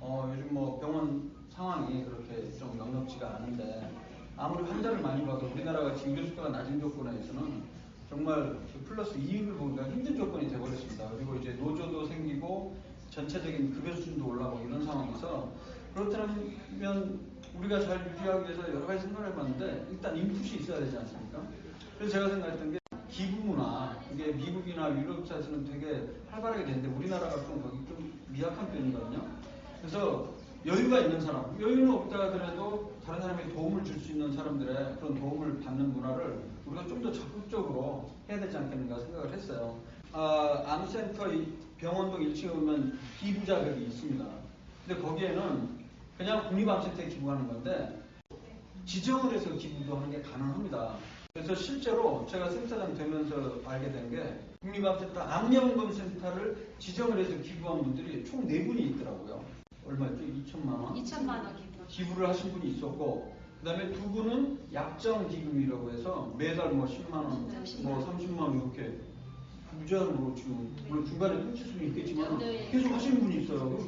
어, 요즘 뭐 병원 상황이 그렇게 좀 넉넉지가 않은데 아무리 환자를 많이 봐도 우리나라가 진료 수가가 낮은 조건에서는 정말 그 플러스 이익을 보기가 힘든 조건이 되어버렸습니다. 그리고 이제 노조도 생기고 전체적인 급여 수준도 올라가고 이런 상황에서 그렇다면 우리가 잘 유지하기 위해서 여러 가지 생각을 해봤는데 일단 인풋이 있어야 되지 않습니까? 그래서 제가 생각했던 게 기부 문화 이게 미국이나 유럽에서는 되게 활발하게 되는데 우리나라가 좀 거기 좀 미약한 편이거든요. 그래서 여유가 있는 사람, 여유는 없다 하더라도 다른 사람에게 도움을 줄 수 있는 사람들의 그런 도움을 받는 문화를 우리가 좀 더 적극적으로 해야 되지 않겠는가 생각을 했어요. 아, 암센터 이 병원동 1층에 보면 기부 자격이 있습니다. 근데 거기에는 그냥 국립암센터에 기부하는 건데 지정을 해서 기부도 하는 게 가능합니다. 그래서 실제로 제가 센터장 되면서 알게 된 게 국립암센터 암연금센터를 지정을 해서 기부한 분들이 총 4분이 있더라고요. 얼마였죠? 2천만 원? 2천만 원 기부. 기부를 하신 분이 있었고 그 다음에 두 분은 약정 기금이라고 해서 매달 뭐 10만 원, 30만 뭐 원. 30만 원 이렇게 무제한으로 지금 물론 중간에 끊칠 수는 있겠지만 네. 계속 하시는 분이 있어요.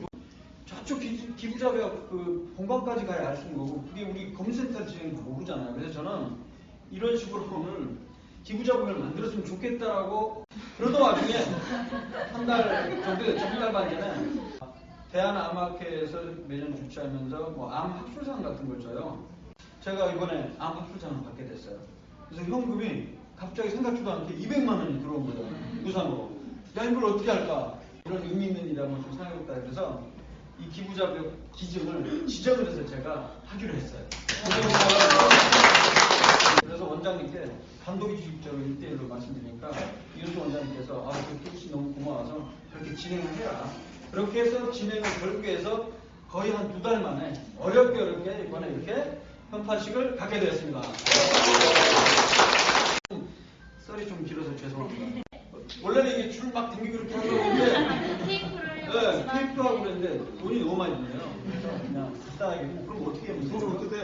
저쪽 기- 기부자가 그 본관까지 가야 알 수 있는 거고 그게 우리 검센터 지금 모르잖아요. 그래서 저는 이런 식으로 오늘 기부자금을 만들었으면 좋겠다라고 그러던 와중에 한 달 정도 됐죠. 한 달 반 전에 대한암학회에서 매년 주최하면서 뭐 암 학술상 같은 걸 줘요. 제가 이번에 암 학술상을 받게 됐어요. 그래서 현금이 갑자기 생각지도 않게 200만 원이 들어온 거예요. 무상으로. 야 이걸 어떻게 할까? 이런 의미 있는 한번 좀 생각해볼까 그래서 이 기부자격 기증을 지정을 해서 제가 하기로 했어요. 그래서 원장님께 단도직입적으로 1대1로 말씀드리니까 이현수 원장님께서 아, 그 뜻이 너무 고마워서 그렇게 진행을 해라. 그렇게 해서 진행을 결국에 해서 거의 한 두 달 만에 어렵게 어렵게 이번에 이렇게 현판식을 갖게 되었습니다. 썰이 좀 길어서 죄송합니다. 원래는 이게 줄 막 당기고 이렇게 하려고 했는데 테이프를 네, 테이프 하고 그랬는데 돈이 너무 많이 드네요. 그래서 그냥 간단하게 뭐 그럼 어떻게 돼? 좀 멋있게